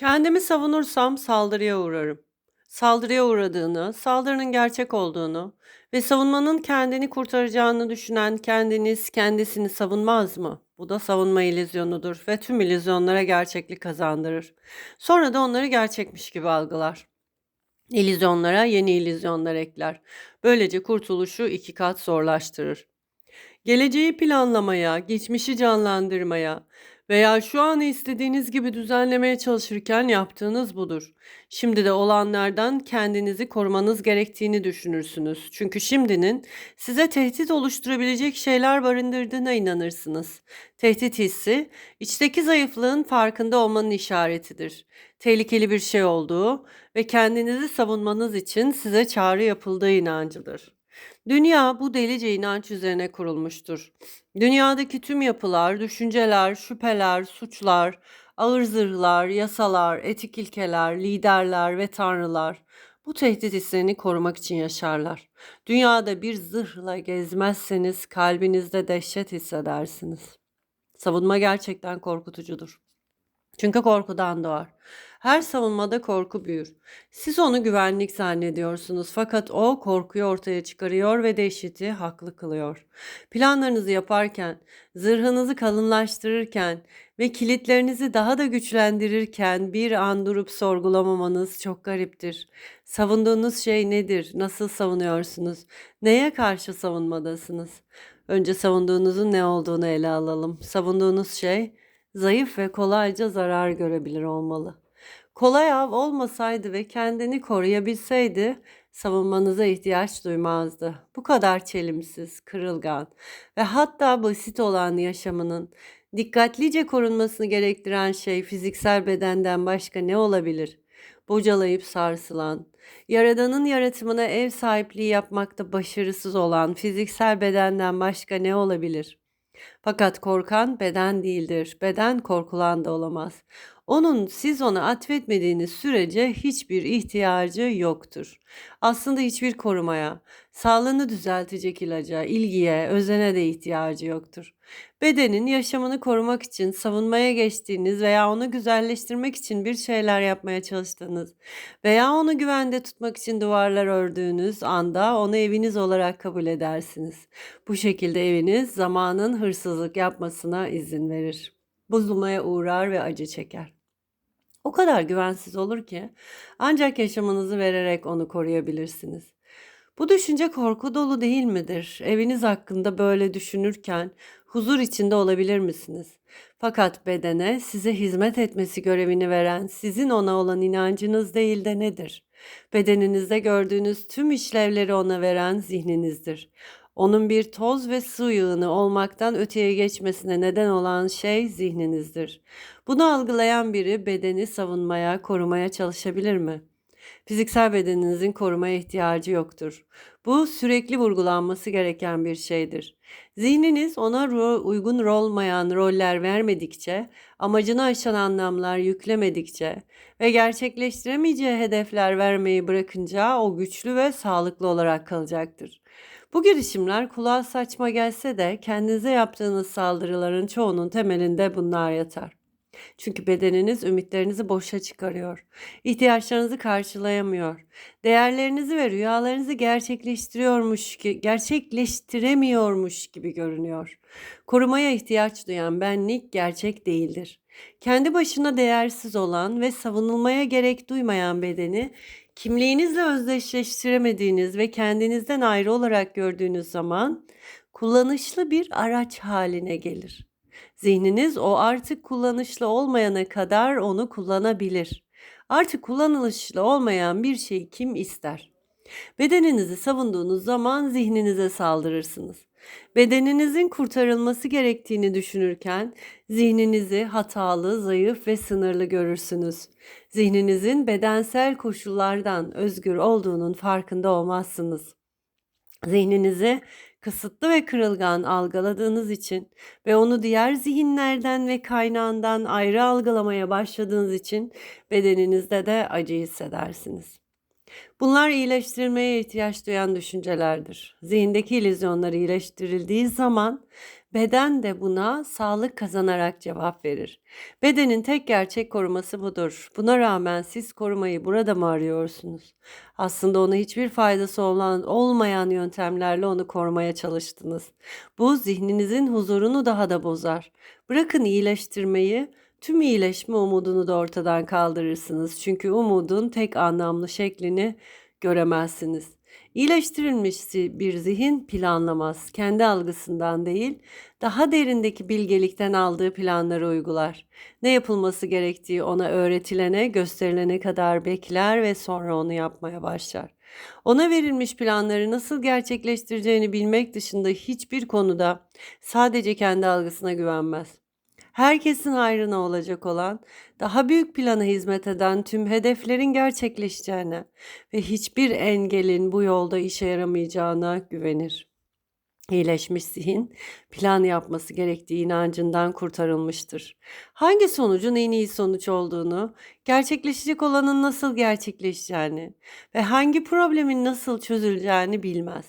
Kendimi savunursam saldırıya uğrarım. Saldırıya uğradığını, saldırının gerçek olduğunu ve savunmanın kendini kurtaracağını düşünen kendiniz kendisini savunmaz mı? Bu da savunma illüzyonudur ve tüm illüzyonlara gerçeklik kazandırır. Sonra da onları gerçekmiş gibi algılar. İllüzyonlara yeni illüzyonlar ekler. Böylece kurtuluşu iki kat zorlaştırır. Geleceği planlamaya, geçmişi canlandırmaya veya şu an istediğiniz gibi düzenlemeye çalışırken yaptığınız budur. Şimdi de olanlardan kendinizi korumanız gerektiğini düşünürsünüz. Çünkü şimdinin size tehdit oluşturabilecek şeyler barındırdığına inanırsınız. Tehdit hissi, içteki zayıflığın farkında olmanın işaretidir. Tehlikeli bir şey olduğu ve kendinizi savunmanız için size çağrı yapıldığı inancıdır. Dünya bu delice inanç üzerine kurulmuştur. Dünyadaki tüm yapılar, düşünceler, şüpheler, suçlar, ağır zırhlar, yasalar, etik ilkeler, liderler ve tanrılar bu tehdit hissini korumak için yaşarlar. Dünyada bir zırhla gezmezseniz kalbinizde dehşet hissedersiniz. Savunma gerçekten korkutucudur. Çünkü korkudan doğar. Her savunmada korku büyür. Siz onu güvenlik zannediyorsunuz fakat o korkuyu ortaya çıkarıyor ve dehşeti haklı kılıyor. Planlarınızı yaparken, zırhınızı kalınlaştırırken ve kilitlerinizi daha da güçlendirirken bir an durup sorgulamamanız çok gariptir. Savunduğunuz şey nedir? Nasıl savunuyorsunuz? Neye karşı savunmadasınız? Önce savunduğunuzun ne olduğunu ele alalım. Savunduğunuz şey zayıf ve kolayca zarar görebilir olmalı. Kolay av olmasaydı ve kendini koruyabilseydi savunmanıza ihtiyaç duymazdı. Bu kadar çelimsiz, kırılgan ve hatta basit olan yaşamının dikkatlice korunmasını gerektiren şey fiziksel bedenden başka ne olabilir? Bocalayıp sarsılan, Yaradan'ın yaratımına ev sahipliği yapmakta başarısız olan fiziksel bedenden başka ne olabilir? Fakat korkan beden değildir. Beden korkulan da olamaz. Onun siz ona atfetmediğiniz sürece hiçbir ihtiyacı yoktur. Aslında hiçbir korumaya, sağlığını düzeltecek ilaca, ilgiye, özene de ihtiyacı yoktur. Bedenin yaşamını korumak için savunmaya geçtiğiniz veya onu güzelleştirmek için bir şeyler yapmaya çalıştığınız veya onu güvende tutmak için duvarlar ördüğünüz anda onu eviniz olarak kabul edersiniz. Bu şekilde eviniz zamanın hırsızlık yapmasına izin verir. Bozulmaya uğrar ve acı çeker. O kadar güvensiz olur ki ancak yaşamınızı vererek onu koruyabilirsiniz. Bu düşünce korku dolu değil midir? Eviniz hakkında böyle düşünürken huzur içinde olabilir misiniz? Fakat bedene size hizmet etmesi görevini veren sizin ona olan inancınız değil de nedir? Bedeninizde gördüğünüz tüm işlevleri ona veren zihninizdir. Onun bir toz ve su yığını olmaktan öteye geçmesine neden olan şey zihninizdir. Bunu algılayan biri bedeni savunmaya, korumaya çalışabilir mi? Fiziksel bedeninizin korumaya ihtiyacı yoktur. Bu sürekli vurgulanması gereken bir şeydir. Zihniniz ona ro- uygun olmayan roller vermedikçe, amacını aşan anlamlar yüklemedikçe ve gerçekleştiremeyeceği hedefler vermeyi bırakınca o güçlü ve sağlıklı olarak kalacaktır. Bu girişimler kulağa saçma gelse de kendinize yaptığınız saldırıların çoğunun temelinde bunlar yatar. Çünkü bedeniniz ümitlerinizi boşa çıkarıyor. İhtiyaçlarınızı karşılayamıyor. Değerlerinizi ve rüyalarınızı gerçekleştiriyormuş ki gerçekleştiremiyormuş gibi görünüyor. Korumaya ihtiyaç duyan benlik gerçek değildir. Kendi başına değersiz olan ve savunulmaya gerek duymayan bedeni kimliğinizle özdeşleştiremediğiniz ve kendinizden ayrı olarak gördüğünüz zaman kullanışlı bir araç haline gelir. Zihniniz o artık kullanışlı olmayana kadar onu kullanabilir. Artık kullanışlı olmayan bir şeyi kim ister? Bedeninizi savunduğunuz zaman zihninize saldırırsınız. Bedeninizin kurtarılması gerektiğini düşünürken zihninizi hatalı, zayıf ve sınırlı görürsünüz. Zihninizin bedensel koşullardan özgür olduğunun farkında olmazsınız. Zihninizi kısıtlı ve kırılgan algıladığınız için ve onu diğer zihinlerden ve kaynağından ayrı algılamaya başladığınız için bedeninizde de acı hissedersiniz. Bunlar iyileştirilmeye ihtiyaç duyan düşüncelerdir. Zihindeki illüzyonlar iyileştirildiği zaman Beden de buna sağlık kazanarak cevap verir. Bedenin tek gerçek koruması budur. Buna rağmen siz korumayı burada mı arıyorsunuz? Aslında ona hiçbir faydası olan olmayan yöntemlerle onu korumaya çalıştınız. Bu zihninizin huzurunu daha da bozar. Bırakın iyileştirmeyi, tüm iyileşme umudunu da ortadan kaldırırsınız. Çünkü umudun tek anlamlı şeklini göremezsiniz. İyileştirilmiş bir zihin planlamaz. Kendi algısından değil, daha derindeki bilgelikten aldığı planları uygular. Ne yapılması gerektiği ona öğretilene, gösterilene kadar bekler ve sonra onu yapmaya başlar. Ona verilmiş planları nasıl gerçekleştireceğini bilmek dışında hiçbir konuda sadece kendi algısına güvenmez herkesin hayrına olacak olan, daha büyük plana hizmet eden tüm hedeflerin gerçekleşeceğine ve hiçbir engelin bu yolda işe yaramayacağına güvenir. İyileşmiş zihin, plan yapması gerektiği inancından kurtarılmıştır. Hangi sonucun en iyi sonuç olduğunu, gerçekleşecek olanın nasıl gerçekleşeceğini ve hangi problemin nasıl çözüleceğini bilmez.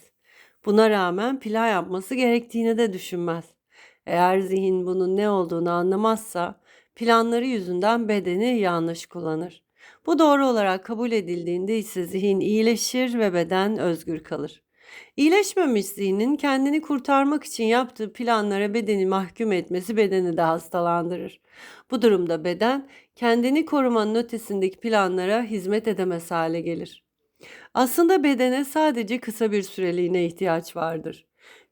Buna rağmen plan yapması gerektiğini de düşünmez. Eğer zihin bunun ne olduğunu anlamazsa planları yüzünden bedeni yanlış kullanır. Bu doğru olarak kabul edildiğinde ise zihin iyileşir ve beden özgür kalır. İyileşmemiş zihnin kendini kurtarmak için yaptığı planlara bedeni mahkum etmesi bedeni de hastalandırır. Bu durumda beden kendini korumanın ötesindeki planlara hizmet edemez hale gelir. Aslında bedene sadece kısa bir süreliğine ihtiyaç vardır.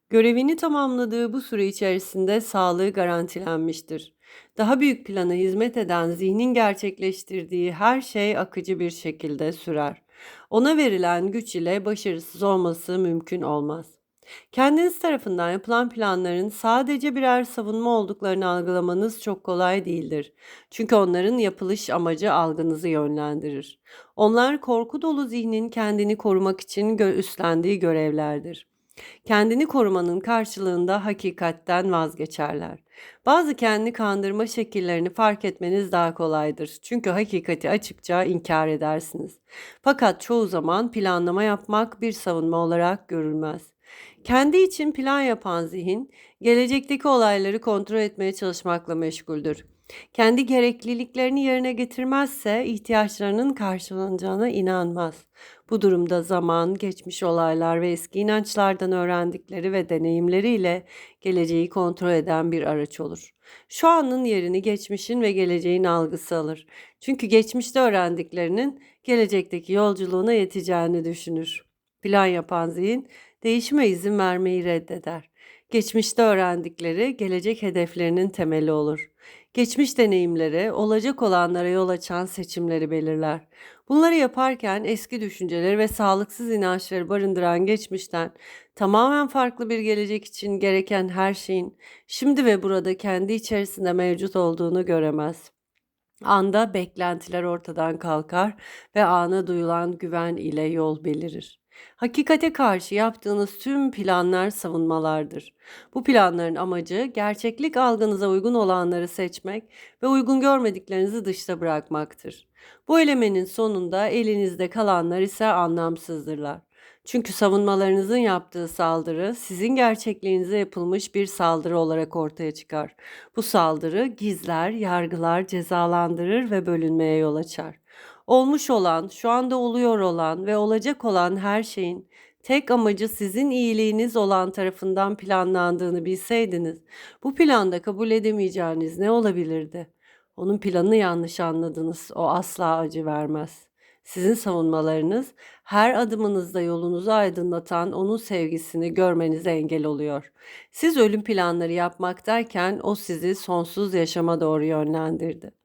Görevini tamamladığı bu süre içerisinde sağlığı garantilenmiştir. Daha büyük plana hizmet eden zihnin gerçekleştirdiği her şey akıcı bir şekilde sürer. Ona verilen güç ile başarısız olması mümkün olmaz. Kendiniz tarafından yapılan planların sadece birer savunma olduklarını algılamanız çok kolay değildir. Çünkü onların yapılış amacı algınızı yönlendirir. Onlar korku dolu zihnin kendini korumak için üstlendiği görevlerdir. Kendini korumanın karşılığında hakikatten vazgeçerler. Bazı kendi kandırma şekillerini fark etmeniz daha kolaydır. Çünkü hakikati açıkça inkar edersiniz. Fakat çoğu zaman planlama yapmak bir savunma olarak görülmez. Kendi için plan yapan zihin, gelecekteki olayları kontrol etmeye çalışmakla meşguldür. Kendi gerekliliklerini yerine getirmezse ihtiyaçlarının karşılanacağına inanmaz. Bu durumda zaman, geçmiş olaylar ve eski inançlardan öğrendikleri ve deneyimleriyle geleceği kontrol eden bir araç olur. Şu anın yerini geçmişin ve geleceğin algısı alır. Çünkü geçmişte öğrendiklerinin gelecekteki yolculuğuna yeteceğini düşünür. Plan yapan zihin değişime izin vermeyi reddeder. Geçmişte öğrendikleri gelecek hedeflerinin temeli olur. Geçmiş deneyimleri, olacak olanlara yol açan seçimleri belirler. Bunları yaparken eski düşünceleri ve sağlıksız inançları barındıran geçmişten tamamen farklı bir gelecek için gereken her şeyin şimdi ve burada kendi içerisinde mevcut olduğunu göremez. Anda beklentiler ortadan kalkar ve ana duyulan güven ile yol belirir. Hakikate karşı yaptığınız tüm planlar savunmalardır. Bu planların amacı gerçeklik algınıza uygun olanları seçmek ve uygun görmediklerinizi dışta bırakmaktır. Bu elemenin sonunda elinizde kalanlar ise anlamsızdırlar. Çünkü savunmalarınızın yaptığı saldırı sizin gerçekliğinize yapılmış bir saldırı olarak ortaya çıkar. Bu saldırı gizler, yargılar, cezalandırır ve bölünmeye yol açar olmuş olan, şu anda oluyor olan ve olacak olan her şeyin tek amacı sizin iyiliğiniz olan tarafından planlandığını bilseydiniz, bu planda kabul edemeyeceğiniz ne olabilirdi? Onun planını yanlış anladınız. O asla acı vermez. Sizin savunmalarınız her adımınızda yolunuzu aydınlatan onun sevgisini görmenize engel oluyor. Siz ölüm planları yapmaktayken o sizi sonsuz yaşama doğru yönlendirdi.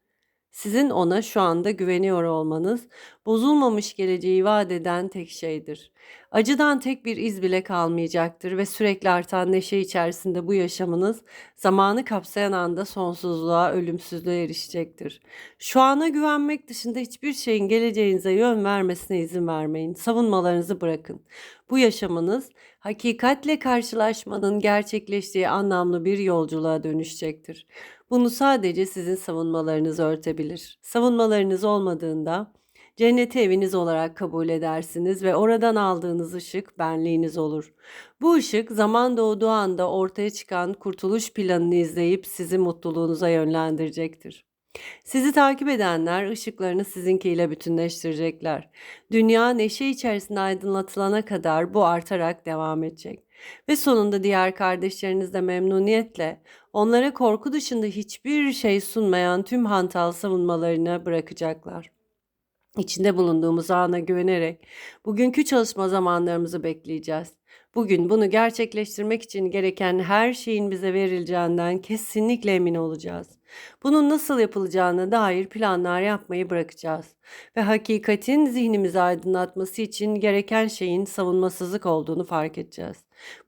Sizin ona şu anda güveniyor olmanız, bozulmamış geleceği vaat eden tek şeydir. Acıdan tek bir iz bile kalmayacaktır ve sürekli artan neşe içerisinde bu yaşamınız zamanı kapsayan anda sonsuzluğa, ölümsüzlüğe erişecektir. Şu ana güvenmek dışında hiçbir şeyin geleceğinize yön vermesine izin vermeyin. Savunmalarınızı bırakın. Bu yaşamınız hakikatle karşılaşmanın gerçekleştiği anlamlı bir yolculuğa dönüşecektir. Bunu sadece sizin savunmalarınız örtebilir. Savunmalarınız olmadığında Cenneti eviniz olarak kabul edersiniz ve oradan aldığınız ışık benliğiniz olur. Bu ışık zaman doğduğu anda ortaya çıkan kurtuluş planını izleyip sizi mutluluğunuza yönlendirecektir. Sizi takip edenler ışıklarını sizinkiyle bütünleştirecekler. Dünya neşe içerisinde aydınlatılana kadar bu artarak devam edecek. Ve sonunda diğer kardeşleriniz de memnuniyetle onlara korku dışında hiçbir şey sunmayan tüm hantal savunmalarını bırakacaklar. İçinde bulunduğumuz ana güvenerek bugünkü çalışma zamanlarımızı bekleyeceğiz. Bugün bunu gerçekleştirmek için gereken her şeyin bize verileceğinden kesinlikle emin olacağız. Bunun nasıl yapılacağına dair planlar yapmayı bırakacağız ve hakikatin zihnimizi aydınlatması için gereken şeyin savunmasızlık olduğunu fark edeceğiz.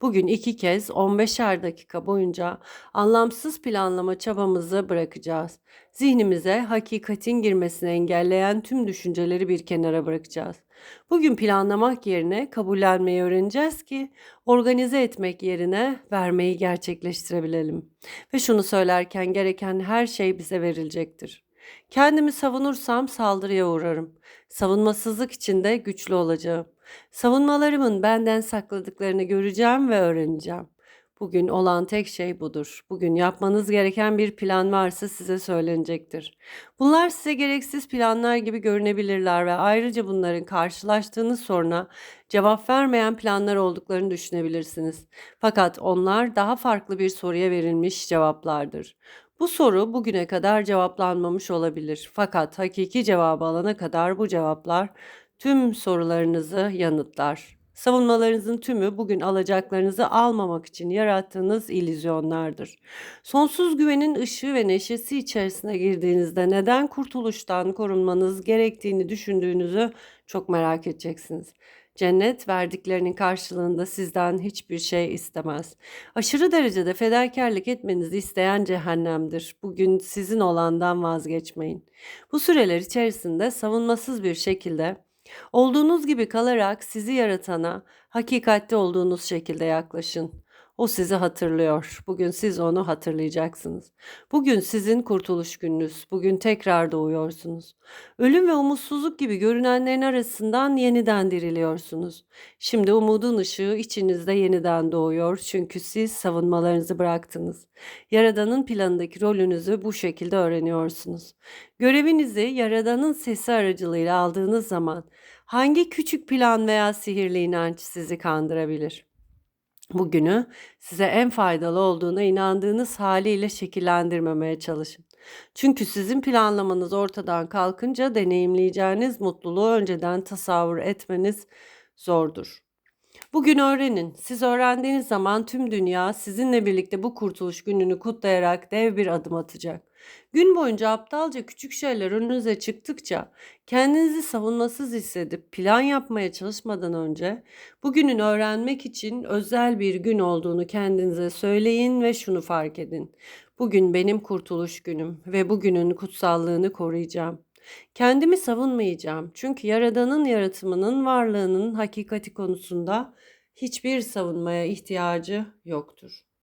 Bugün iki kez 15'er dakika boyunca anlamsız planlama çabamızı bırakacağız. Zihnimize hakikatin girmesini engelleyen tüm düşünceleri bir kenara bırakacağız. Bugün planlamak yerine kabullenmeyi öğreneceğiz ki organize etmek yerine vermeyi gerçekleştirebilelim. Ve şunu söylerken gereken her şey bize verilecektir. Kendimi savunursam saldırıya uğrarım. Savunmasızlık içinde güçlü olacağım. Savunmalarımın benden sakladıklarını göreceğim ve öğreneceğim. Bugün olan tek şey budur. Bugün yapmanız gereken bir plan varsa size söylenecektir. Bunlar size gereksiz planlar gibi görünebilirler ve ayrıca bunların karşılaştığınız soruna cevap vermeyen planlar olduklarını düşünebilirsiniz. Fakat onlar daha farklı bir soruya verilmiş cevaplardır. Bu soru bugüne kadar cevaplanmamış olabilir. Fakat hakiki cevabı alana kadar bu cevaplar tüm sorularınızı yanıtlar. Savunmalarınızın tümü bugün alacaklarınızı almamak için yarattığınız illüzyonlardır. Sonsuz güvenin ışığı ve neşesi içerisine girdiğinizde neden kurtuluştan korunmanız gerektiğini düşündüğünüzü çok merak edeceksiniz. Cennet verdiklerinin karşılığında sizden hiçbir şey istemez. Aşırı derecede fedakarlık etmenizi isteyen cehennemdir. Bugün sizin olandan vazgeçmeyin. Bu süreler içerisinde savunmasız bir şekilde Olduğunuz gibi kalarak sizi yaratana hakikatte olduğunuz şekilde yaklaşın. O sizi hatırlıyor. Bugün siz onu hatırlayacaksınız. Bugün sizin kurtuluş gününüz. Bugün tekrar doğuyorsunuz. Ölüm ve umutsuzluk gibi görünenlerin arasından yeniden diriliyorsunuz. Şimdi umudun ışığı içinizde yeniden doğuyor çünkü siz savunmalarınızı bıraktınız. Yaradanın planındaki rolünüzü bu şekilde öğreniyorsunuz. Görevinizi Yaradanın sesi aracılığıyla aldığınız zaman hangi küçük plan veya sihirli inanç sizi kandırabilir? Bugünü size en faydalı olduğuna inandığınız haliyle şekillendirmemeye çalışın. Çünkü sizin planlamanız ortadan kalkınca deneyimleyeceğiniz mutluluğu önceden tasavvur etmeniz zordur. Bugün öğrenin. Siz öğrendiğiniz zaman tüm dünya sizinle birlikte bu kurtuluş gününü kutlayarak dev bir adım atacak. Gün boyunca aptalca küçük şeyler önünüze çıktıkça kendinizi savunmasız hissedip plan yapmaya çalışmadan önce bugünün öğrenmek için özel bir gün olduğunu kendinize söyleyin ve şunu fark edin. Bugün benim kurtuluş günüm ve bugünün kutsallığını koruyacağım. Kendimi savunmayacağım. Çünkü Yaradan'ın yaratımının varlığının hakikati konusunda hiçbir savunmaya ihtiyacı yoktur.